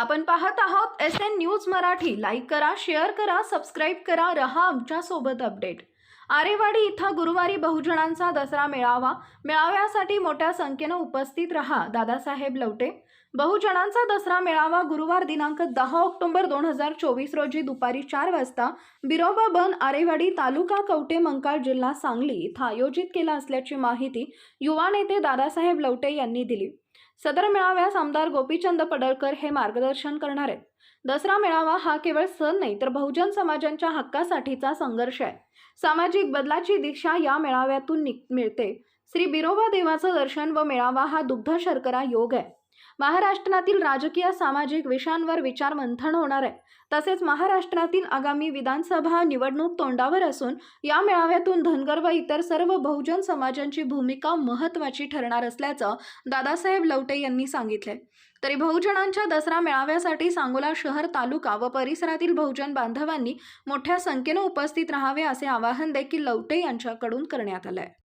आपण पाहत आहोत S N news Marathi. Like करा शेअर करा सबस्क्राईब करा रहा आमच्यासोबत अपडेट आरेवाडी इथं गुरुवारी बहुजनांचा दसरा मेळावा. मेळाव्यासाठी मोठ्या संख्येनं उपस्थित रहा दादासाहेब लवटे. बहुजनांचा दसरा मेळावा गुरुवार दिनांक दहा ऑक्टोबर दोन हजार चोवीस रोजी दुपारी चार वाजता बिरोबा बन आरेवाडी तालुका कवटे मंकाळ जिल्हा सांगली इथं आयोजित केला असल्याची माहिती युवा नेते दादासाहेब लवटे यांनी दिली. सदर मेळाव्यास आमदार गोपीचंद पडळकर हे मार्गदर्शन करणार आहेत. दसरा मेळावा हा केवळ सण नाही तर बहुजन समाजांच्या हक्कासाठीचा संघर्ष आहे. सामाजिक बदलाची दीक्षा या मेळाव्यातून नि- मिळते. श्री बिरोबा देवाचं दर्शन व मेळावा हा दुग्ध शर्करा योग आहे. महाराष्ट्रातील राजकीय सामाजिक विषयांवर विचार मंथन होणार आहे. तसेच महाराष्ट्रातील आगामी विधानसभा निवडणूक तोंडावर असून या मेळाव्यातून धनगर व इतर सर्व बहुजन समाजांची भूमिका महत्त्वाची ठरणार असल्याचं दादासाहेब लवटे यांनी सांगितले. तरी बहुजनांच्या दसरा मेळाव्यासाठी सांगोला शहर तालुका व परिसरातील बहुजन बांधवांनी मोठ्या संख्येनं उपस्थित राहावे असे आवाहन देखील लवटे यांच्याकडून करण्यात आलंय.